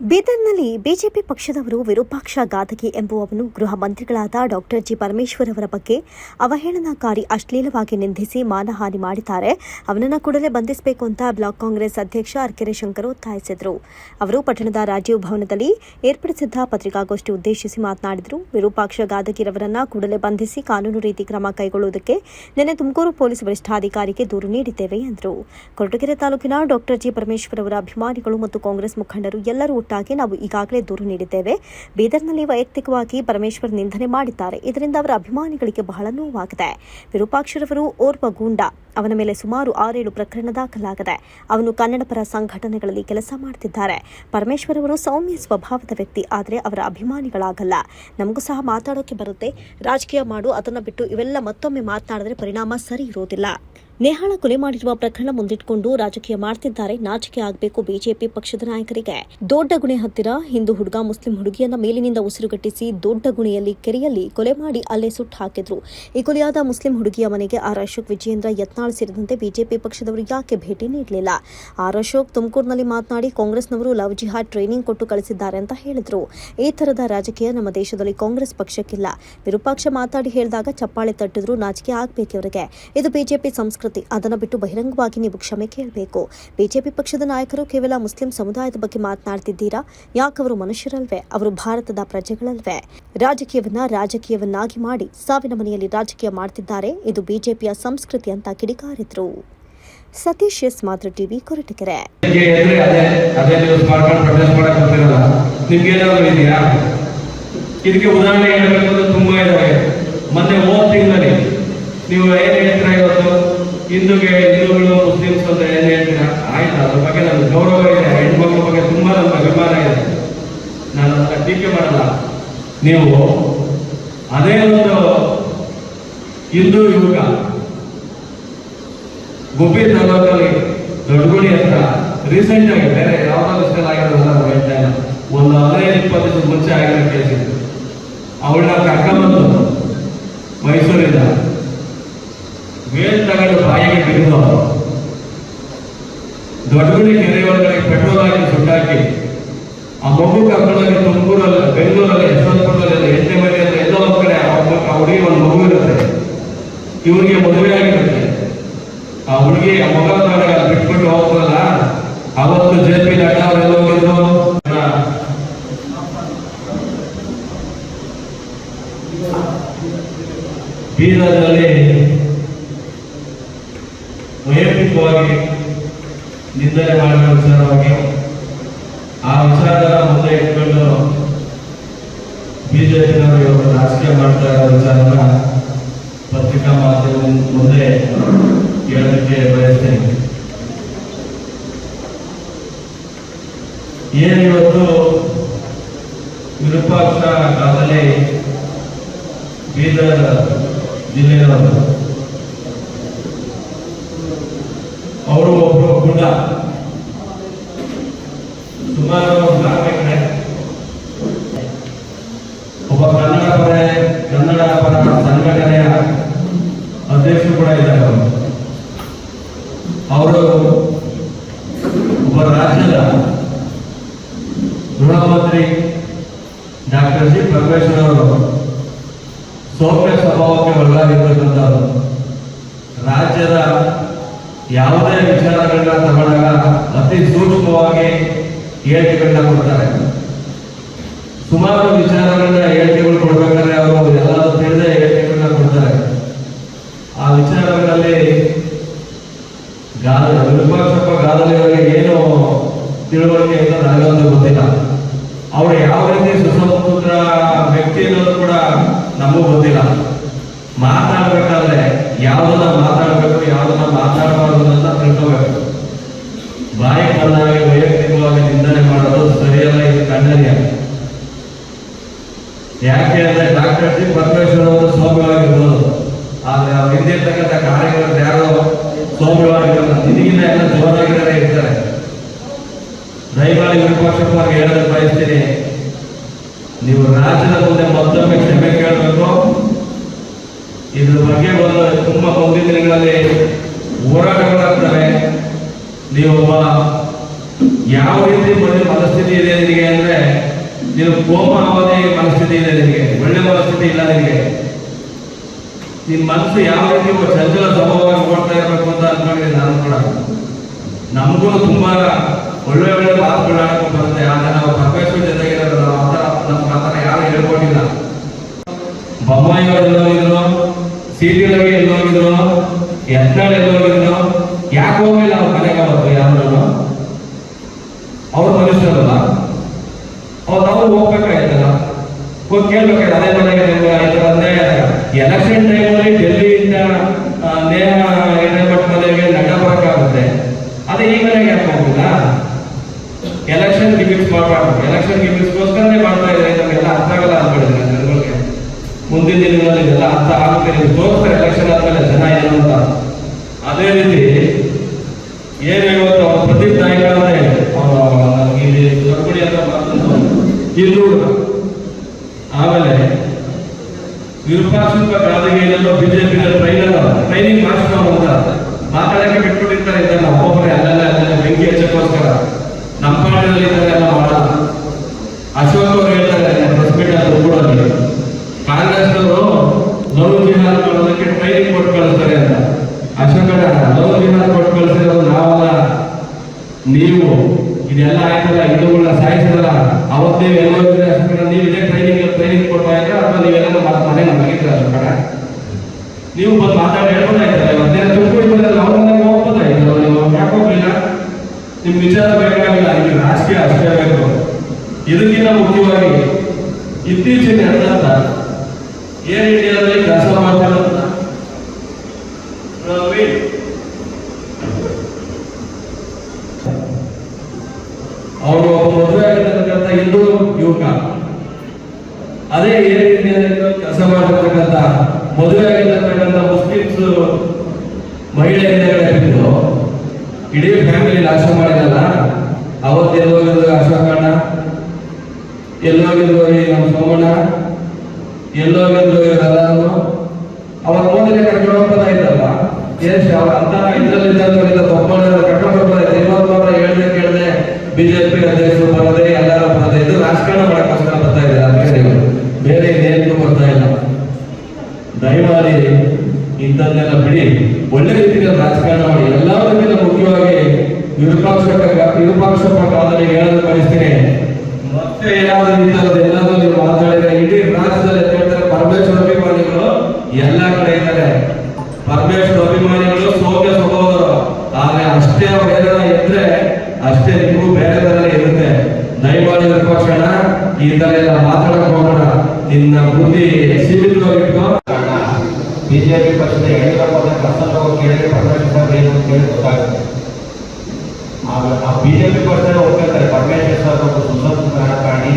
ಬೀದರ್ನಲ್ಲಿ ಬಿಜೆಪಿ ಪಕ್ಷದವರು ವಿರೂಪಾಕ್ಷ ಗಾದಗಿ ಎಂಬುವವನು ಗೃಹ ಮಂತ್ರಿಗಳಾದ ಡಾಕ್ಟರ್ ಜಿ ಪರಮೇಶ್ವರ್ ಅವರ ಬಗ್ಗೆ ಅವಹೇಳನಕಾರಿ ಅಶ್ಲೀಲವಾಗಿ ನಿಂದಿಸಿ ಮಾನಹಾನಿ ಮಾಡಿದ್ದಾರೆ. ಅವನನ್ನು ಕೂಡಲೇ ಬಂಧಿಸಬೇಕು ಅಂತ ಬ್ಲಾಕ್ ಕಾಂಗ್ರೆಸ್ ಅಧ್ಯಕ್ಷ ಆರ್ಕೆರೆ ಶಂಕರ್ ಒತ್ತಾಯಿಸಿದರು. ಅವರು ಪಟ್ಟಣದ ರಾಜೀವ್ ಭವನದಲ್ಲಿ ಏರ್ಪಡಿಸಿದ್ದ ಪತ್ರಿಕಾಗೋಷ್ಠಿ ಉದ್ದೇಶಿಸಿ ಮಾತನಾಡಿದರು. ವಿರೂಪಾಕ್ಷ ಗಾದಗಿರವರನ್ನು ಕೂಡಲೇ ಬಂಧಿಸಿ ಕಾನೂನು ರೀತಿ ಕ್ರಮ ಕೈಗೊಳ್ಳುವುದಕ್ಕೆ ನಿನ್ನೆ ತುಮಕೂರು ಪೊಲೀಸ್ ವರಿಷ್ಠಾಧಿಕಾರಿಗೆ ದೂರು ನೀಡಿದ್ದೇವೆ ಎಂದರು. ಕೊರಟಗೆರೆ ತಾಲೂಕಿನ ಡಾಕ್ಟರ್ ಜಿ ಪರಮೇಶ್ವರ್ ಅವರ ಅಭಿಮಾನಿಗಳು ಮತ್ತು ಕಾಂಗ್ರೆಸ್ ಮುಖಂಡರು ಎಲ್ಲರೂ ಒಟ್ಟಾಗಿ ನಾವು ಈಗಾಗಲೇ ದೂರು ನೀಡಿದ್ದೇವೆ. ಬೀದರ್ನಲ್ಲಿ ವೈಯಕ್ತಿಕವಾಗಿ ಪರಮೇಶ್ವರ್ ನಿಂದನೆ ಮಾಡಿದ್ದಾರೆ. ಇದರಿಂದ ಅವರ ಅಭಿಮಾನಿಗಳಿಗೆ ಬಹಳ ನೋವಾಗಿದೆ. ವಿರೂಪಾಕ್ಷರವರು ಓರ್ವ ಗೂಂಡ. ಅವನ ಮೇಲೆ ಸುಮಾರು ಆರೇಳು ಪ್ರಕರಣ ದಾಖಲಾಗಿದೆ. ಅವನು ಕನ್ನಡ ಪರ ಸಂಘಟನೆಗಳಲ್ಲಿ ಕೆಲಸ ಮಾಡುತ್ತಿದ್ದಾರೆ ಪರಮೇಶ್ವರ್ ಅವರು ಸೌಮ್ಯ ಸ್ವಭಾವದ ವ್ಯಕ್ತಿ, ಆದರೆ ಅವರ ಅಭಿಮಾನಿಗಳಾಗಲ್ಲ. ನಮಗೂ ಸಹ ಮಾತಾಡೋಕೆ ಬರುತ್ತೆ. ರಾಜಕೀಯ ಮಾಡು, ಅದನ್ನು ಬಿಟ್ಟು ಇವೆಲ್ಲ ಮತ್ತೊಮ್ಮೆ ಮಾತನಾಡಿದ್ರೆ ಪರಿಣಾಮ ಸರಿ ಇರೋದಿಲ್ಲ. ನೇಹಾಳ ಕೊಲೆ ಮಾಡಿರುವ ಪ್ರಕರಣ ಮುಂದಿಟ್ಕೊಂಡು ರಾಜಕೀಯ ಮಾಡ್ತಿದ್ದಾರೆ, ನಾಚಿಕೆ ಆಗಬೇಕು ಬಿಜೆಪಿ ಪಕ್ಷದ ನಾಯಕರಿಗೆ. ದೊಡ್ಡ ಗುಣೆ ಹತ್ತಿರ ಹಿಂದೂ ಹುಡುಗ, ಮುಸ್ಲಿಂ ಹುಡುಗಿಯನ್ನ ಮೇಲಿನಿಂದ ಉಸಿರುಗಟ್ಟಿಸಿ ದೊಡ್ಡ ಗುಣೆಯಲ್ಲಿ ಕೆರೆಯಲ್ಲಿ ಕೊಲೆ ಮಾಡಿ ಅಲ್ಲೇ ಸುಟ್ಟು ಹಾಕಿದ್ರು. ಈ ಕೊಲೆಯಾದ ಮುಸ್ಲಿಂ ಹುಡುಗಿಯ ಮನೆಗೆ ಆರ್ ಅಶೋಕ್ ವಿಜಯೇಂದ್ರ ಯತ್ನಾಳ್ ಸೇರಿದಂತೆ ಬಿಜೆಪಿ ಪಕ್ಷದವರು ಯಾಕೆ ಭೇಟಿ ನೀಡಲಿಲ್ಲ? ಆರ್ ಅಶೋಕ್ ತುಮಕೂರಿನಲ್ಲಿ ಮಾತನಾಡಿ ಕಾಂಗ್ರೆಸ್ನವರು ಲವ್ ಜಿಹಾದ್ ಟ್ರೈನಿಂಗ್ ಕೊಟ್ಟು ಕಳಿಸಿದ್ದಾರೆ ಅಂತ ಹೇಳಿದ್ರು. ಈ ತರದ ರಾಜಕೀಯ ನಮ್ಮ ದೇಶದಲ್ಲಿ ಕಾಂಗ್ರೆಸ್ ಪಕ್ಷಕ್ಕಿಲ್ಲ. ವಿರೂಪಾಕ್ಷ ಮಾತಾಡಿ ಹೇಳಿದಾಗ ಚಪ್ಪಾಳೆ ತಟ್ಟಿದ್ರು, ನಾಚಿಕೆ ಆಗಬೇಕು ಇವರಿಗೆ ಇದು ಬಿಜೆಪಿ ಸಂಸ್ಕೃತಿ ಅದನ್ನು ಬಿಟ್ಟು ಬಹಿರಂಗವಾಗಿ ನೀವು ಕ್ಷಮೆ ಕೇಳಬೇಕು. ಬಿಜೆಪಿ ಪಕ್ಷದ ನಾಯಕರು ಕೇವಲ ಮುಸ್ಲಿಂ ಸಮುದಾಯದ ಬಗ್ಗೆ ಮಾತನಾಡ್ತಿದ್ದೀರಾ? ಯಾಕವರು ಮನುಷ್ಯರಲ್ವೇ? ಅವರು ಭಾರತದ ಪ್ರಜೆಗಳಲ್ವೇ? ರಾಜಕೀಯವನ್ನ ರಾಜಕೀಯವನ್ನಾಗಿ ಮಾಡಿ ಸಾವಿನ ಮನೆಯಲ್ಲಿ ರಾಜಕೀಯ ಮಾಡ್ತಿದ್ದಾರೆ. ಇದು ಬಿಜೆಪಿಯ ಸಂಸ್ಕೃತಿ ಅಂತ ಕಿಡಿಕಾರಿದ್ರು. Satish S Matru TV Koratagere. ಇದಕ್ಕೆ ಉದಾಹರಣೆ ಹೇಳಬೇಕು ತುಂಬಾ ಇದಾವೆ. ಮೊನ್ನೆ ಹೋದ ತಿಂಗಳಲ್ಲಿ ನೀವು ಹಿಂದೂಗೆ ಹಿಂದೂಗಳು ಮುಸ್ಲಿಮ್ಸ್ ಅಂತ ಏನು ಹೇಳ್ತೀರಾ? ಆಯ್ತು, ಅದ್ರ ಬಗ್ಗೆ ನನ್ನ ಗೌರವ ಇದೆ ಹೆಣ್ಮಕ್ಳ ಬಗ್ಗೆ ತುಂಬಾ ನನ್ನ ಅಭಿಮಾನ ಇದೆ. ನಾನು ಅದನ್ನ ಟೀಕೆ ಮಾಡಲ್ಲ. ನೀವು ಅದೇ ಒಂದು ಹಿಂದೂ ಯುವಕ ಗುಬ್ಬಿ ತಾಲೂಕಲ್ಲಿ ದೊಡ್ಡಗುಡಿ ಹತ್ರ ರೀಸೆಂಟ್ ಆಗಿ, ಬೇರೆ ಯಾವ್ದಾದ್ರು ವಿಷಯ ಆಗಿರೋದಲ್ಲ ನಾನು ಹೇಳ್ತಾ ಇಲ್ಲ. ಒಂದು ಹದಿನೈದು, ಇಪ್ಪತ್ತು ದಿವಸ ಮುಂಚೆ ಆಗಿರೋ ಕೇಸ್ ಅವಳನ್ನ ಕರ್ಕೊಂಬಂದು ಮೈಸೂರಿಂದ ವೇಲ್ ತಗೊಂಡು ಬಾಯಿಗೆ ಬಿದ್ದು ದೊಡ್ಡಗುಡಿ ಕೆರೆ ಒಳಗಡೆ ಪೆಟ್ರೋಲ್ ಹಾಕಿ ಸುಟ್ಟಾಕಿ, ಆ ಮಗು ಕರ್ಕೊಂಡೋಗಿ ತುಮಕೂರಲ್ಲಿ, ಬೆಂಗಳೂರಲ್ಲಿ, ಯಶವಂತಪುರದಲ್ಲಿ ಎಂಟನೇ ಮನೆಯಲ್ಲಿ ಎಲ್ಲ ಒಂದ್ ಕಡೆ ಆ ಹುಡುಗಿ ಒಂದು ಮಗು ಇರುತ್ತೆ. ಇವರಿಗೆ ಮದುವೆ ಆಗಿರುತ್ತೆ. ಆ ಹುಡುಗಿ, ಆ ಮಗ ಬಿಟ್ಬಿಟ್ಟು ಹೋಗ್ತಲ್ಲ ಅವತ್ತು ಜೆ ಪಿ ನಡ್ಡಾ ಅವರೆಲ್ಲ ಹೋಗಿದ್ರು. ಬೀದರ್ನಲ್ಲಿ ವೈಯಕ್ತಿಕವಾಗಿ ನಿಂದನೆ ಮಾಡಿದ ವಿಚಾರವಾಗಿ ಆ ವಿಚಾರದ ಮುಂದೆ ಇಟ್ಕೊಂಡು ಬಿಜೆಪಿನವರು ಇವತ್ತು ರಾಜಕೀಯ ಮಾಡ್ತಾ ಇರೋ ವಿಚಾರನ ಪತ್ರಿಕಾ ಮಾಧ್ಯಮ ಮುಂದೆ ಹೇಳೋದಕ್ಕೆ ಬಯಸ್ತೇನೆ ಏನು ಇವತ್ತು ವಿರೂಪಾಕ್ಷ ಕಾಲದಲ್ಲಿ ಬೀದರ್ ಜಿಲ್ಲೆಯವರು ಅವರು ಒಬ್ಬರು ಗುಡ್ಡ ಸುಮಾರು ಒಬ್ಬ ಕನ್ನಡ ಪರ ಕನ್ನಡ ಪರ ಸಂಘಟನೆಯ ಅಧ್ಯಕ್ಷರು ಕೂಡ ಇದ್ದಾರೆ ಅವರು. ಅವರು ಒಬ್ಬ ರಾಜ್ಯದ ಗೃಹ ಮಂತ್ರಿ ಡಾಕ್ಟರ್ ಜಿ ಪರಮೇಶ್ವರ್ ಅವರು ಸೌಮ್ಯ ಸ್ವಭಾವಕ್ಕೆ ಒಳಗಾಗಿರ್ತಕ್ಕಂಥವ್ರು. ರಾಜ್ಯದ ಯಾವುದೇ ವಿಚಾರಗಳನ್ನ ತಗೊಂಡಾಗ ಅತಿ ಸೂಕ್ಷ್ಮವಾಗಿ ಹೇಳಿಕೆಗಳನ್ನ ಕೊಡ್ತಾರೆ. ಸುಮಾರು ವಿಚಾರಗಳನ್ನ ಹೇಳಿಕೆಗಳು ಕೊಡ್ಬೇಕಾದ್ರೆ ಅವರು ಎಲ್ಲರೂ ತಿಳಿದೇ ಹೇಳಿಕೆಗಳನ್ನ ಕೊಡ್ತಾರೆ ಆ ವಿಚಾರಗಳಲ್ಲಿ ಗಾದ ವಿರೂಪಾಕ್ಷಪ್ಪ ಗಾದಲಿ ಅವರಿಗೆ ಏನು ತಿಳುವಳಿಕೆ ಅಂತ ನನಗಂತೂ ಗೊತ್ತಿಲ್ಲ ಅವರು ಯಾವ ರೀತಿ ಸುಸಂಸ್ಕೃತ ವ್ಯಕ್ತಿ ಅನ್ನೋದು ಕೂಡ ನಮಗೂ ಗೊತ್ತಿಲ್ಲ ಮಾತಾಡ್ಬೇಕಾದ್ರೆ ಯಾವ್ದನ್ನ ಮಾತಾಡ್ಬೇಕು ಯಾವ್ದನ್ನ ಮಾತಾಡಬಾರ್ದು ಅಂತ ತಿಳ್ಕೋಬೇಕು ಬಾಯಿ ಬಂದಾಗ ವೈಯಕ್ತಿಕವಾಗಿ ನಿಂದನೆ ಮಾಡೋದು ಸರಿಯಲ್ಲ ಇದು ಖಂಡನೀಯ ಯಾಕೆ ಅಂದ್ರೆ ಡಾಕ್ಟರ್ ಜಿ ಪರಮೇಶ್ವರ್ ಅವರು ಸೌಮ್ಯವಾಗಿರ್ಬೋದು ಆದ್ರೆ ಹಿಂದೆ ಇರ್ತಕ್ಕಂಥ ಕಾರ್ಯಕರ್ತರು ಯಾರೋ ಸೌಮ್ಯವಾಗಿರಲ್ಲ ನಿನಗಿಂತ ಎಲ್ಲ ಜೋರಾಗಿದ್ದಾರೆ ಇರ್ತಾರೆ ದಯಮಾಡಿ ವಿಪಕ್ಷಪ್ಪ ಹೇಳಲು ಬಯಸ್ತೀನಿ. ನೀವು ರಾಜ್ಯದ ಮುಂದೆ ಮತ್ತೊಮ್ಮೆ ಕ್ಷಮೆ ಕೇಳಬೇಕು. ಇದ್ರ ಬಗ್ಗೆ ಒಂದು ತುಂಬಾ ಮುಂದಿನ ದಿನಗಳಲ್ಲಿ ಹೋರಾಟಗಳಾಗ್ತವೆ ನೀವೊಬ್ಬ ಯಾವ ರೀತಿ ಮನಸ್ಥಿತಿ ಇದೆ ಅಂದ್ರೆ ನೀನು ಕೋಪ ಆಗೋದೇ ಮನಸ್ಥಿತಿ ಇದೆ ನಿನಗೆ ಒಳ್ಳೆ ಮನಸ್ಥಿತಿ ಇಲ್ಲ ನಿಮಗೆ. ನಿಮ್ಮ ಮನಸ್ಸು ಯಾವ ರೀತಿ ಚಂಚಲ ಸ್ವಭಾವವಾಗಿ ಓಡ್ತಾ ಇರಬೇಕು ಅಂತ ಅನ್ಕೊಂಡಿದ್ದೀನಿ ನಾನು ಕೂಡ. ನಮಗೂ ತುಂಬಾ ಒಳ್ಳೆ ಒಳ್ಳೆ ಮಾತುಗಳು ಆಡಕ್ಕೆ ಬರುತ್ತೆ, ಆದ್ರೆ ನಾವು ಪರಮೇಶ್ವರ ಜೊತೆಗೆ ನಾವು ಆ ಥರ ನಮ್ಮ ಆ ಯಾರು ಹೇಳ್ಕೊಂಡಿಲ್ಲ ಬೊಮ್ಮಾಯಿ ಅವ್ರು ಎಲ್ಲೋಗಿದ್ರು ಸಿಟಿ ರವಿ ಎಲ್ಲೋಗಿದ್ರು, ಯತ್ನಾಳ್ ಎಲ್ಲೋಗಿದ್ರು, ಯಾಕೆ ಹೋಗಿಲ್ಲ ನಾವು ಮನೆಗೆ ಅವತ್ತು ಯಾರು ಅವ್ರು ಮನುಷ್ಯರಲ್ಲ ಅವ್ರು ನಾವು ಹೋಗ್ಬೇಕಾಯ್ತಲ್ಲ ಹೋಗಿ ಕೇಳ್ಬೇಕಾಯ್ತು ಅದೇ ಮನೆಗೆ ನಿಮ್ಗೆ ಆಯ್ತು ಅಂದ್ರೆ ಎಲೆಕ್ಷನ್ ಟೈಮಲ್ಲಿ ಡೆಲ್ಲಿಯಿಂದ ನೇಹ ಹಿರೇಮಠ ಮನೆಗೆ ನಡ್ಡ ಬರೋಕ್ಕಾಗುತ್ತೆ ಅದು ಈ ಮನೆಗೆ ಯಾಕೆ ಎಲೆಕ್ಷನ್ ಗಿಮಿಕ್ಸ್ ಮಾಡಬಾರ್ದು ಎಲೆಕ್ಷನ್ ಗಿಮಿಕ್ಸ್ಗೋಸ್ಕರನೇ ಮಾಡ್ತಾ ಇದ್ದಾರೆ ನಮಗೆಲ್ಲ ಅರ್ಥ ಆಗಲ್ಲ ಅನ್ಕೊಂಡಿದ್ದೀನಿ ಜನಗಳಿಗೆ ಮುಂದಿನ ದಿನಗಳಲ್ಲಿ ಇದೆಲ್ಲ ಅರ್ಥ ಆಗುತ್ತೆ ತೋರಿಸ್ತಾರೆ ಎಲೆಕ್ಷನ್ ಆದ್ಮೇಲೆ ಜನ ಏನು ಅಂತ ಅದೇ ರೀತಿ ಏನು ಇವತ್ತು ಪ್ರದೀಪ್ ನಾಯಕ ಅವ್ರು ಇಲ್ಲಿ ದೊಡ್ಡ ಅಂತ ಮಾತು ಇಲ್ಲಿ ಹುಡುಗ ಆಮೇಲೆ ವಿರೂಪಾಕ್ಷ ಗಾದಿಗೆ ಏನಂತ ಬಿಜೆಪಿ ಟ್ರೈನರ್ ಟ್ರೈನಿಂಗ್ ಮಾಡಿಸ್ಕೊಂಡು ಅಂತ. ಮಾತಾಡಕ್ಕೆ ಬಿಟ್ಬಿಟ್ಟಿರ್ತಾರೆ ಇದನ್ನ ಒಬ್ಬೊಬ್ಬರೇ ಅಲ್ಲೆಲ್ಲ ಅಲ್ಲೆಲ್ಲ ಬೆಂಕಿ ಹಚ್ಚಕ್ಕೋಸ್ಕರ. ನಮ್ಮ ಪಾರ್ಟಿಯಲ್ಲಿ ಇದನ್ನೆಲ್ಲ ಮಾಡಲ್ಲ ಅಶೋಕ್ ಅವರು ಹೇಳ್ತಾರೆ ಪ್ರೆಸ್ ಮೀಟ್ ಅಲ್ಲಿ ಕೂಡ ಕಾಂಗ್ರೆಸ್ನವರು ಲವ್ ಜಿಹಾದ್ ಮಾಡೋದಕ್ಕೆ ಟ್ರೈನಿಂಗ್ ಕೊಟ್ಟು ಕಳಿಸ್ತಾರೆ ಅಂತ. ಅಶೋಕ ಲವ್ ಜಿಹಾದ್ ಕೊಟ್ಟು ಕಳಿಸಿರೋದು ನಾವಲ್ಲ. ನೀವು, ಇದೆಲ್ಲ ಆಯ್ತಲ್ಲ ಹಿಂದೂಗಳನ್ನ ಸಾಯಿಸಿದಲ್ಲ ಅವತ್ತು ಎಲ್ಲೋ ಹೋಗಿದ್ರೆ ಅಶೋಕ ನೀವು ಇದೇ ಟ್ರೈನಿಂಗ್ ಟ್ರೈನಿಂಗ್ ಕೊಡ್ತಾ ಇದ್ರೆ ಅಥವಾ ನೀವೆಲ್ಲ ಮಾತು ಮನೆ ಮಲಗಿದ್ರೆ ಅಶೋಕ ನೀವು ಬಂದು ಮಾತಾಡಿ ಹೇಳ್ಬೋದಾಯ್ತಲ್ಲ ಇದ್ದಾರೆ ತುಮಕೂರು ಬಂದ್ರೆ ಅವ್ರ ಮನೆಗೆ ಹೋಗ್ಬೋದಾಯ್ತಲ್ಲ ನೀವು ಯಾಕೆ ಹೋಗ್ಲಿಲ್ಲ? ನಿಮ್ ವಿಚಾರ ಬೇಕಾಗಿಲ್ಲ ನಿಮ್ಗೆ ರಾಜಕೀಯ ಅಷ್ಟೇ ಬೇಕು. ಇದಕ್ಕಿಂತ ಮುಖ್ಯವಾಗಿ ಇತ್ತೀಚಿನ ನಡೆದಂತ ಏರ್ ಇಂಡಿಯಾದಲ್ಲಿ ಕೆಲಸ ಮಾಡ್ತಿರೋದು ಪ್ರವೀಣ್ ಅವರು ಮದುವೆ ಆಗಿರ್ತಕ್ಕಂಥ ಹಿಂದೂ ಯುವಕ ಅದೇ ಏರ್ ಇಂಡಿಯಾದಲ್ಲಿ ಕೆಲಸ ಮಾಡಿರ್ತಕ್ಕಂಥ ಮದುವೆ ಆಗಿರ್ತಕ್ಕಂಥ ಮುಸ್ಲಿಮ್ಸ್ ಮಹಿಳೆ ಹಿಂದೆಗಡೆ ಬಿದ್ದು ಇಡೀ ಫ್ಯಾಮಿಲಿ ನಾಶ ಮಾಡಿದಲ್ಲ ಅವತ್ತು ಎಲ್ಲೋಗಿದ್ರು ಅಶೋಕಣ್ಣ ಎಲ್ಲೋಗಿದ್ರು ನಮ್ಮ ಸೋಮಣ್ಣ, ಎಲ್ಲೋಗಿದ್ರು ಇವರೆಲ್ಲರೂ ಅವರ ಮುಂದೆ ಕರ್ಕೊಂಡು ಹೋಗ್ಬೋದಾ ಇದ್ದಲ್ಲ. ಏನ್ ಅವ್ರ ಅಂತ ಇದ್ರಲ್ಲಿ ತಪ್ಪಣ್ಣ ಕರ್ಕೊಂಡು ಹೋಗ್ಬೋದಾಯ್ತು ಇವತ್ತು ಮಾತ್ರ ಹೇಳ್ದೆ, ಕೇಳ್ದೆ, ಬಿಜೆಪಿ ಅಧ್ಯಕ್ಷರು ಬರೋದೇ, ಎಲ್ಲರೂ ಬರದೆ. ಇದು ರಾಜಕಾರಣ ಮಾಡಕ್ಕೋಸ್ಕರ ಬರ್ತಾ ಇದ್ದಾರೆ ಅದಕ್ಕೆ ನೀವು ಬೇರೆ ಇನ್ನೇನು ಬರ್ತಾ ಇಲ್ಲ. ದಯಮಾಡಿ ಇಂಥದ್ದೆಲ್ಲ ಬಿಡಿ. ಒಳ್ಳೆ ರೀತಿಯಲ್ಲಿ ರಾಜಕಾರಣ ಮಾಡಿ. ಎಲ್ಲದಕ್ಕಿಂತ ಮುಖ್ಯವಾಗಿ ವಿರೂಪಾಕ್ಷ ವಿರೂಪಾಕ್ಷಪ್ಪ ಕಾಲದಲ್ಲಿ ಹೇಳಲು ಬಯಸ್ತೀನಿ ಮತ್ತೆ ಏನಾದ್ರು ಇಂಥದ್ದು ಎಲ್ಲಾದ್ರೂ ನೀವು ಮಾತಾಡಿದ್ರೆ ಇಡೀ ರಾಜ್ಯದಲ್ಲಿ ಎದ್ದು ಹೇಳ್ತಾರೆ ಪರಮೇಶ್ವರ ಅಭಿಮಾನಿಗಳು ಎಲ್ಲ ಕಡೆ ಇದ್ದಾರೆ ಪರಮೇಶ್ವರ ಅಭಿಮಾನಿಗಳು ಸೌಮ್ಯ ಸ್ವಭಾವದವರು ಆದ್ರೆ ಅಷ್ಟೇ ಅವ್ರು ಏನಾರ ಇದ್ರೆ ಅಷ್ಟೇ ನಿಮಗೂ ಬೇರೆ ಬೇರೆ ಇರುತ್ತೆ ದಯಮಾಡಿ ವಿರೂಪಾಕ್ಷಣ ಈ ತರ ಎಲ್ಲ ಮಾತಾಡಕ್ ಹೋಗೋಣ ನಿನ್ನ ಬುದ್ಧಿ ಸೀಮಿತವಾಗಿಟ್ಟು ಬಿಜೆಪಿ ಪಕ್ಷದ ಯಡಿಯೂರಪ್ಪನ ಪರ್ಸನಲ್ ಹೋಗಿ ಕೇಳಿದ್ರೆ ಪರಮೇಶ್ವರ ಸಾಹೇಬ್ ಏನು ಅಂತ ಕೇಳಿ ಗೊತ್ತಾಗುತ್ತೆ ಆಗ- ಆ ಬಿಜೆಪಿ ಪಕ್ಷದ ಹೋಗ್ತಾರೆ ಪರಮೇಶ್ವರ ಸಾಹೇಬ್ ಒಬ್ಬ ಸುಸಂಸ್ಕೃತ ರಾಜಕಾರಣಿ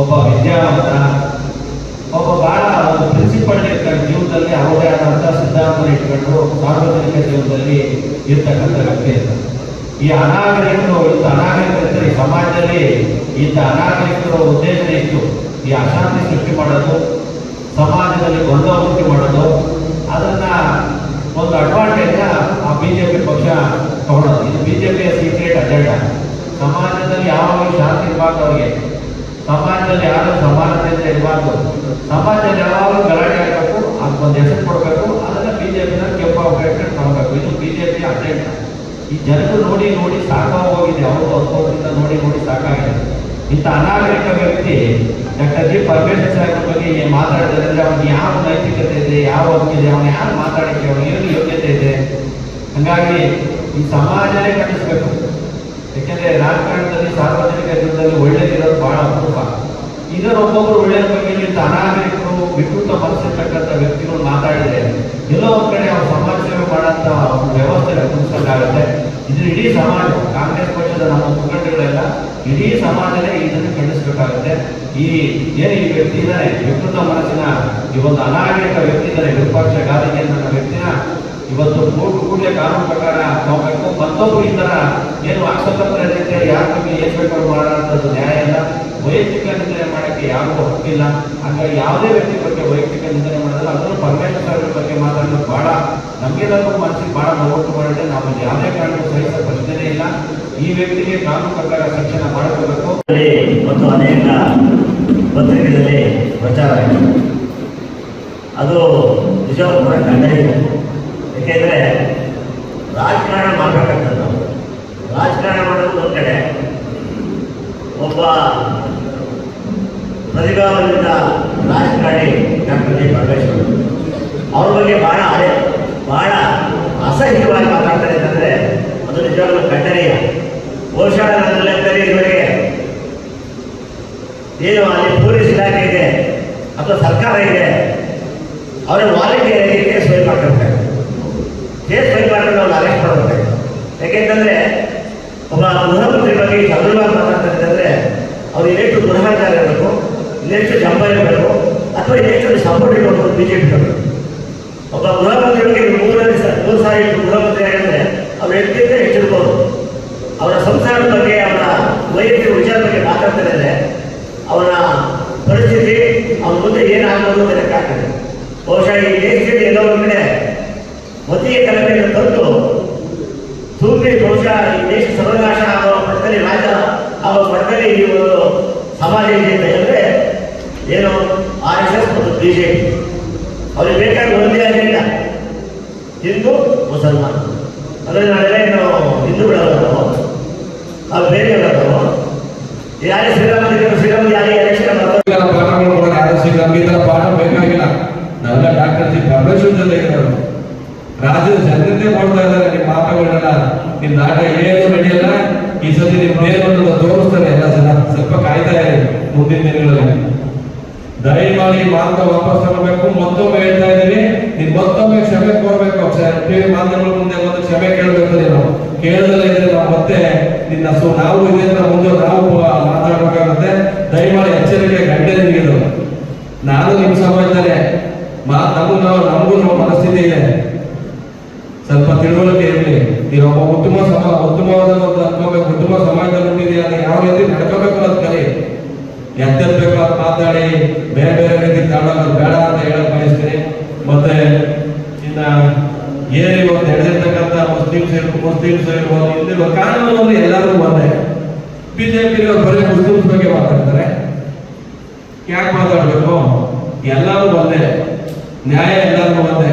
ಒಬ್ಬ ವಿದ್ಯಾವಂತ, ಒಬ್ಬ ಬಹಳ ಒಂದು ಪ್ರಿನ್ಸಿಪಲ್ ಇರ್ತಾರೆ. ಜೀವನದಲ್ಲಿ ಅವರೇ ಆದಂಥ ಸಿದ್ಧಾಂತ ಇಟ್ಕೊಂಡು ಸಾರ್ವಜನಿಕ ಜೀವನದಲ್ಲಿ ಇರ್ತಕ್ಕಂಥ ವ್ಯಕ್ತಿ ಈ ಅನಾಗರಿಕರು ಇಂಥ ಅನಾಗರಿಕರು, ಈ ಸಮಾಜದಲ್ಲಿ ಇಂಥ ಅನಾಗರಿಕರ ಉದ್ದೇಶ ಇತ್ತು ಈ ಅಶಾಂತಿ ಸೃಷ್ಟಿ ಮಾಡೋದು, ಸಮಾಜದಲ್ಲಿ ಗೊಂದಲ ಉಂಟು ಮಾಡೋದು, ಅದನ್ನ ಒಂದು ಅಡ್ವಾಂಟೇಜ್ ಆ ಬಿಜೆಪಿ ಪಕ್ಷ ತಗೊಳ್ಳೋದು ಇದು ಬಿಜೆಪಿಯ ಅಜೆಂಡಾ. ಸಮಾಜದಲ್ಲಿ ಯಾವಾಗಲೂ ಶಾಂತಿ ಇರಬಾರ್ದು ಅವರಿಗೆ? ಸಮಾಜದಲ್ಲಿ ಯಾರು ಸಮಾನತೆಯಿಂದ ಇರಬಾರ್ದು? ಸಮಾಜದಲ್ಲಿ ಯಾವಾಗಲೂ ಗಲಾಟೆ ಆಗಬೇಕು, ಅದಕ್ಕೊಂದು ಹೆಸರು ಕೊಡಬೇಕು, ಅದನ್ನ ಬಿಜೆಪಿನ ಕೆಂಪು ಕೆಂಪ ಮಾಡಬೇಕು ಇದು ಬಿಜೆಪಿ ಅಜೆಂಡ. ಈ ಜನರು ನೋಡಿ ನೋಡಿ ಸಾಕಾಗೋಗಿದೆ ಅವರು ಹತ್ತು ವರ್ಷದಿಂದ ನೋಡಿ ನೋಡಿ ಸಾಕಾಗಿದೆ. ಇಂಥ ಅನಾಗರಿಕ ವ್ಯಕ್ತಿ ಡಾಕ್ಟರ್ ಜಿ ಪರಮೇಶ್ವರ್ ಸಾಹೇಬ್ರ ಬಗ್ಗೆ ಮಾತಾಡಿದ್ರೆ ಅವ್ನಿಗೆ ಯಾವ ನೈತಿಕತೆ ಇದೆ, ಯಾವ ಹಕ್ಕಿದೆ ಅವನು ಯಾರು ಮಾತಾಡಕ್ಕೆ ಅವನಿಗೆ ಏನು ಯೋಗ್ಯತೆ ಇದೆ? ಹಂಗಾಗಿ ಈ ಸಮಾಜನೇ ಕಟ್ಟಿಸ್ಬೇಕು ಯಾಕೆಂದ್ರೆ ರಾಜಕಾರಣದಲ್ಲಿ ಸಾರ್ವಜನಿಕ ಜೀವನದಲ್ಲಿ ಒಳ್ಳೇದಿರೋದು ಬಹಳ ಅಪರೂಪ. ಇದರ ಒಬ್ಬೊಬ್ಬರು ಒಳ್ಳೆಯ ಬಗ್ಗೆ ನಿಂತ ಅನಾಗರಿಕರು, ವಿಕೃತ ಮನಸ್ಸಿರ್ತಕ್ಕಂಥ ವ್ಯಕ್ತಿಗಳು ಮಾತಾಡಿದ್ರೆ ಎಲ್ಲೋ ಒಂದ್ ಕಡೆ ಅವ್ರ ಸಮಾಜ ಸೇವೆ ಮಾಡಂತ ವ್ಯವಸ್ಥೆ ರೂಪಿಸ್ಬೇಕಾಗುತ್ತೆ ಇದು ಇಡೀ ಸಮಾಜ, ಕಾಂಗ್ರೆಸ್ ಪಕ್ಷದ ನಮ್ಮ ಮುಖಂಡಗಳೆಲ್ಲ ಇಡೀ ಸಮಾಜನೇ ಇದನ್ನು ಖಂಡಿಸಬೇಕಾಗುತ್ತೆ. ಈ ಏನು ಈ ವ್ಯಕ್ತಿ ಇದ್ದಾನೆ ವಿಕೃತ ಮನಸ್ಸಿನ ಈ ಒಂದು ಅನಾಗರಿಕ ವ್ಯಕ್ತಿ ಇದ್ದಾನೆ ವಿರೂಪಾಕ್ಷ ಗಾದಿಗೆ ನನ್ನ ವ್ಯಕ್ತಿನ ಇವತ್ತು ಕೋರ್ಟ್ ಕೂಡಲೇ ಕಾನೂನು ಪ್ರಕಾರ ಹೋಗ್ಬೇಕು ಮತ್ತೊಬ್ಬರು ಈ ತರ ಏನು ಆಕ್ಷೇಪತ್ರ ಇರುತ್ತೆ ಯಾರ ಬಗ್ಗೆ ಏನ್ ಬೇಕಾದ್ರು ಮಾಡೋಂಥದ್ದು ನ್ಯಾಯ ಇಲ್ಲ. ವೈಯಕ್ತಿಕ ನಿಂದನೆ ಮಾಡಕ್ಕೆ ಯಾರಿಗೂ ಹಕ್ಕಿಲ್ಲ. ಹಾಗಾಗಿ ಯಾವುದೇ ವ್ಯಕ್ತಿ ಬಗ್ಗೆ ವೈಯಕ್ತಿಕ ನಿಂದನೆ ಮಾಡಿದ್ರೆ ಅದನ್ನು ಪರಮೇಶ್ವರ ಅವರ ಬಗ್ಗೆ ಮಾತಾಡೋದು ಬಹಳ ನಮಗೆಲ್ಲರೂ ಮನಸ್ಸಿಗೆ ಬಹಳ ನೋವು ಮಾಡಿದೆ ನಾವು ಯಾವುದೇ ಕಾರಣಕ್ಕೂ ಸಹಿಸೋ ಪ್ರಶ್ನೆನೇ ಇಲ್ಲ. ಈ ವ್ಯಕ್ತಿಗೆ ಕಾನೂನು ಪ್ರಕಾರ ಶಿಕ್ಷಣ ಮಾಡಿಕೊಳ್ಬೇಕು ಮತ್ತು ಅನೇಕ ಪತ್ರಿಕೆಗಳಲ್ಲಿ ಪ್ರಚಾರ ಅದು ಕೂಡ ಖಂಡನೀಯ ಏಕೆಂದರೆ ರಾಜಕಾರಣ ಮಾಡಬೇಕಂತದ್ದು. ನಾವು ರಾಜಕಾರಣ ಮಾಡೋದು ಒಂದು ಕಡೆ. ಒಬ್ಬ ಪ್ರತಿಭಾವಂತ ರಾಜಕಾರಣಿ ಡಾಕ್ಟರ್ ಜಿ ಪರಮೇಶ್ವರ್. ಅವ್ರ ಬಗ್ಗೆ ಬಹಳ ಹಳೆ ಬಹಳ ಅಸಹ್ಯವಾಗಿ ಮಾತಾಡ್ತಾರೆ ಅಂತಂದರೆ ಅದು ನಿಜವಾಗ್ಲೂ ಖಂಡನೀಯ. ಬಹುಶಃ ಇವರಿಗೆ ಏನು ಅಲ್ಲಿ ಪೊಲೀಸ್ ಇಲಾಖೆ ಇದೆ, ಅಥವಾ ಸರ್ಕಾರ ಇದೆ, ಅವರ ವಾಲಂಟಿಯರ್ ಫೈಲ್ ಮಾಡ್ಕೊಳ್ತಾರೆ ಕೇಸ್ ಫೈಲ್ ಮಾಡ್ಕೊಂಡು ಅವ್ರನ್ನ ಅರೆಸ್ಟ್ ಮಾಡಬೇಕು ಯಾಕೆಂತಂದ್ರೆ, ಒಬ್ಬ ಪ್ರಧಾನಮಂತ್ರಿ ಬಗ್ಗೆ ಚಂದ್ರಬಾಬು ಮಾತಾಡ್ತಾರೆ ಅವ್ರು ಇನ್ನೆಷ್ಟು ಗೃಹಕಾರ ಇರಬೇಕು ಇನ್ನೆಷ್ಟು ಜಂಬ ಇರಬೇಕು ಅಥವಾ ಇನ್ನೆಷ್ಟು ಸಪೋರ್ಟ್ ಇರಬೇಕು ಬಿಜೆಪಿ ಒಬ್ಬ ಗೃಹಮಂತ್ರಿ ಬಗ್ಗೆ ಮೂರನೇ ಮೂರು ಸಾರಿ ಗೃಹಮಂತ್ರಿ ಆಗಿದ್ರೆ ಅವ್ರ ವ್ಯಕ್ತಿಯಿಂದ ಹೆಚ್ಚಿರ್ಬೋದು ಅವರ ಸಂಸಾರದ ಬಗ್ಗೆ ಅವರ ವೈಯಕ್ತಿಕ ವಿಚಾರ ಬಗ್ಗೆ ಮಾತಾಡ್ತಾರೆ ಅವನ ಪರಿಸ್ಥಿತಿ ಅವನ ಮುಂದೆ ಏನಾಗ್ಬೋದು ಅಂತ ಲೆಕ್ಕಾಗ್ತದೆ ಬಹುಶಃ ಈ ದೇಶದಲ್ಲಿ ಎಲ್ಲೋ ಒಂದು ಕಡೆ ಮತೀಯ ಕಲಮೆಯನ್ನು ತಂದು ತೂಗಿ ಬಹುಶಃ ಈ ದೇಶ ಸರ್ವನಾಶ ಆಗುವ ಮಟ್ಟದಲ್ಲಿ ರಾಜ್ಯ ಆಗುವ ಮಟ್ಟದಲ್ಲಿ ಈ ಒಂದು ಸಮಾಜ ಇದೆ ಅಂತ ಹೇಳಿದ್ರೆ ಏನು ಆರ್ ಎಸ್ ಎಸ್ ಮತ್ತು ಬಿ ಜೆ ಪಿ ಅವ್ರಿಗೆ ಬೇಕಾದ ಒಂದೇ ಅಜೆಂಡ ಹಿಂದೂ ಮುಸಲ್ಮಾನ್. ಅಂದರೆ ಏನು ಹಿಂದೂಗಳಲ್ಲ ನಾವು. ನಾವು ಬೇರೆಯವರಲ್ಲ ಯಾರೇ ಶ್ರೀರಾಮ ಶ್ರೀರಾಮ ಯಾರೇ ಯಾರೇ ಶ್ರೀರಾಮ ಪಾಠಗಳು ಯಾರು ಡಾಕ್ಟರ್ ಜನತೆ ಮಾತಾ ಇದ್ದಾರೆ. ನಿಮ್ಮ ನಿಮ್ಮ ಏನು ನಡೆಯಲ್ಲ ಈ ಸತಿ ನಿಮ್ ದೇಹವನ್ನು ತೋರಿಸ್ತಾರೆ ಎಲ್ಲ ಜನ. ಸ್ವಲ್ಪ ಮುಂದಿನ ದಯಮಾಡಿ ಮಾತ್ರ ವಾಪಸ್ ತಗೋಬೇಕು. ಮತ್ತೊಮ್ಮೆ ಹೇಳ್ತಾ ಇದ್ದೀನಿ. ನೀನ್ ಮತ್ತೊಮ್ಮೆ ಕ್ಷಮೆ ಟಿವಿ ಮಾಧ್ಯಮಗಳ ಮುಂದೆ ಒಂದು ಕ್ಷಮೆ ಕೇಳಬೇಕು ನೀನು ಕೇಳದಲ್ಲೇ ಇದ್ರೆ ನಾವು ಮತ್ತೆ ನಿನ್ನ ಸೊ ನಾವು ಇದೇ ಮುಂದೆ ನಾವು ಮಾತಾಡಬೇಕಾಗುತ್ತೆ. ದಯಮಾಡಿ ಎಚ್ಚರಿಕೆ ಗಂಟೆ ನೀಡಿದ್ರು. ನಾನು ನಿಮ್ಮ ಮಾ ನಮಗೂ ನಾವು ನಮಗೂ ನಮ್ಮ ಮನಸ್ಥಿತಿ ಇದೆ. ಸ್ವಲ್ಪ ತಿಳುವಳಿಕೆ ಇರಲಿ. ನೀವು ಒಬ್ಬ ಉತ್ತಮ ಸಮ ಉತ್ತಮವಾದ ಒಂದು ಅನ್ಕೋಬೇಕು. ಉತ್ತಮ ಸಮಾಜದಲ್ಲಿ ಹುಟ್ಟಿದೆಯಾ ಯಾವ ರೀತಿ ನಡ್ಕೋಬೇಕು ಅಂತ ಕಲಿ. ಎತ್ತಿರ್ಬೇಕು ಅಂತ ಮಾತಾಡಿ. ಬೇರೆ ಬೇರೆ ರೀತಿ ತಾಳೋದು ಬೇಡ ಅಂತ ಹೇಳಕ್ ಬಯಸ್ತೀನಿ. ಮತ್ತೆ ಇನ್ನ ಏನು ಇವತ್ತು ನಡೆದಿರ್ತಕ್ಕಂಥ ಮುಸ್ಲಿಮ್ಸ್ ಮುಸ್ಲಿಮ್ಸ್ ಇರ್ಬೋದು ಹಿಂದಿರುವ ಕಾನೂನು ಎಲ್ಲರೂ ಒಂದೇ. ಬಿಜೆಪಿ ಬರೀ ಮುಸ್ಲಿಮ್ಸ್ ಬಗ್ಗೆ ಮಾತಾಡ್ತಾರೆ. ಯಾಕೆ ಮಾತಾಡಬೇಕು? ಎಲ್ಲರೂ ಒಂದೇ. ನ್ಯಾಯ ಎಲ್ಲರೂ ಒಂದೇ.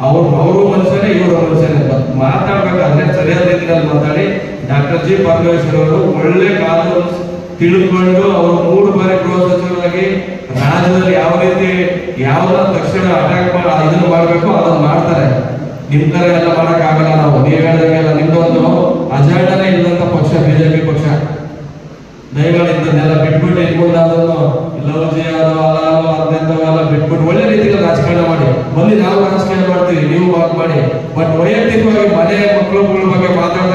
ಅವ್ರು, ಅವರು ಮನುಷ್ಯನೇ, ಇವರು ಮನುಷ್ಯನೇ. ಮಾತಾಡ್ಬೇಕಾದ್ರೆ ಸರಿಯಾದ ರೀತಿಯಲ್ಲಿ ಮಾತಾಡಿ. ಡಾಕ್ಟರ್ ಜಿ ಪರಮೇಶ್ವರ್ ಅವರು ಒಳ್ಳೆ ಕಾನೂನು ತಿಳ್ಕೊಂಡು ಅವರು ಮೂರು ಬಾರಿ ಗೃಹ ಸಚಿವರಾಗಿ ರಾಜ್ಯದಲ್ಲಿ ಯಾವ ರೀತಿ ಯಾವ್ದ ತಕ್ಷಣ ಅಟ್ಯಾಕ್ ಮಾಡಿ ಇದನ್ನು ಮಾಡಬೇಕು ಅದನ್ನು ಮಾಡ್ತಾರೆ. ನಿಮ್ ತರ ಎಲ್ಲ ಮಾಡಕ್ ಆಗಲ್ಲ ನಾವು ನೀವ್ ಹೇಳ್ದಂಗೆಲ್ಲ ನಿಮ್ದೊಂದು ಅಜೆಂಡನೇ ಇಲ್ಲದಂತ ಪಕ್ಷ ಬಿಜೆಪಿ ಪಕ್ಷ. ದಯಮಾಡಿ ಇದನ್ನೆಲ್ಲ ಬಿಟ್ಬಿಟ್ಟು ಇಟ್ಕೊಂಡು ಅದನ್ನು ಲವ್ಜಿ ಅದು ಅಲಾವು ಅದನ್ನೆಲ್ಲ ಬಿಟ್ಬಿಟ್ಟು ಒಳ್ಳೆ ರೀತಿಯಲ್ಲಿ ರಾಜಕಾರಣ ಮಾಡಿ. ಬಂದು ನಾವು ರಾಜಕಾರಣ ಮಾಡ್ತೀವಿ, ನೀವು ವಾಕ್ ಮಾಡಿ. ಬಟ್ ವೈಯಕ್ತಿಕವಾಗಿ ಮನೆ ಮಕ್ಕಳುಗಳ ಬಗ್ಗೆ ನಿಂದನೆಲ್ಲ